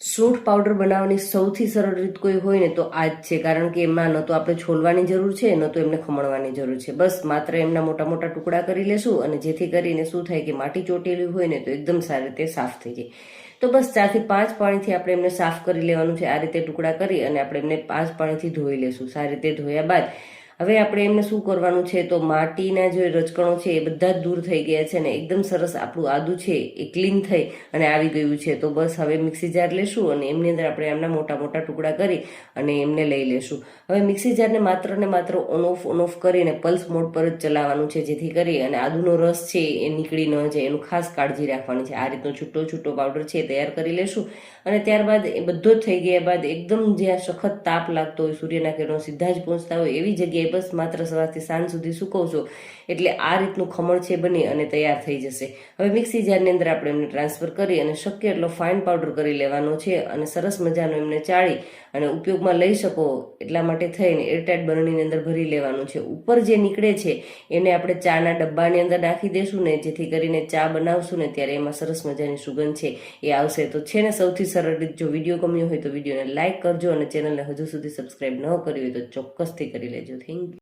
સૂંઠ પાવડર બનાવવાની સૌથી સરળ રીત કોઈ હોય ને તો આ જ છે. કારણ કે એમાં ન તો આપણે છોલવાની જરૂર છે, ન તો એમને ખમણવાની જરૂર છે. બસ માત્ર એમના મોટા મોટા ટુકડા કરી લેશું અને જેથી કરીને શું થાય કે માટી ચોટેલી હોય ને તો એકદમ સારી રીતે સાફ થઈ જાય. તો બસ ચારથી પાંચ પાણીથી આપણે એમને સાફ કરી લેવાનું છે. આ રીતે ટુકડા કરી અને આપણે એમને પાંચ પાણીથી ધોઈ લેશું. સારી રીતે ધોયા બાદ હવે આપણે એમને શું કરવાનું છે? તો માટીના જે રચકણો છે એ બધા જ દૂર થઈ ગયા છે ને એકદમ સરસ આપણું આદુ છે એ ક્લીન થઈ અને આવી ગયું છે. તો બસ હવે મિક્સી જાર લેશું અને એમની અંદર આપણે એમના મોટા મોટા ટુકડા કરી અને એમને લઈ લેશું. હવે મિક્સી જારને માત્ર ને માત્ર ઓન ઓફ ઓન ઓફ કરીને પલ્સ મોડ પર જ ચલાવવાનું છે, જેથી કરી અને આદુનો રસ છે એ નીકળી ન જાય, એનું ખાસ કાળજી રાખવાની છે. આ રીતનો છૂટો છૂટો પાવડર છે તૈયાર કરી લેશું અને ત્યારબાદ એ બધો જ થઈ ગયા બાદ એકદમ જ્યાં સખત તાપ લાગતો હોય, સૂર્યના કિરણો સીધા જ પહોંચતા હોય એવી જગ્યાએ બસ માત્ર સવારથી સાંજ સુધી સુકવશો. એટલે આ રીતનું ખમણ છે બની અને તૈયાર થઈ જશે. હવે મિક્સી જારની અંદર આપણે એમને ટ્રાન્સફર કરી અને શક્ય એટલો ફાઇન પાવડર કરી લેવાનો છે અને સરસ મજાનો એમને ચાળી અને ઉપયોગમાં લઈ શકો એટલા માટે થઈને એરટાઇટ બરણીની અંદર ભરી લેવાનું છે. ઉપર જે નીકળે છે એને આપણે ચાના ડબ્બાની અંદર નાખી દેશું ને જેથી કરીને ચા બનાવશું ને ત્યારે એમાં સરસ મજાની સુગંધ છે. એ આવશે તો છે ને સૌથી સરળ રીત. જો વીડિયો ગમ્યો હોય તો વિડીયોને લાઇક કરજો અને ચેનલને હજુ સુધી સબસ્ક્રાઇબ ન કરી હોય તો ચોક્કસથી કરી લેજો. Thank in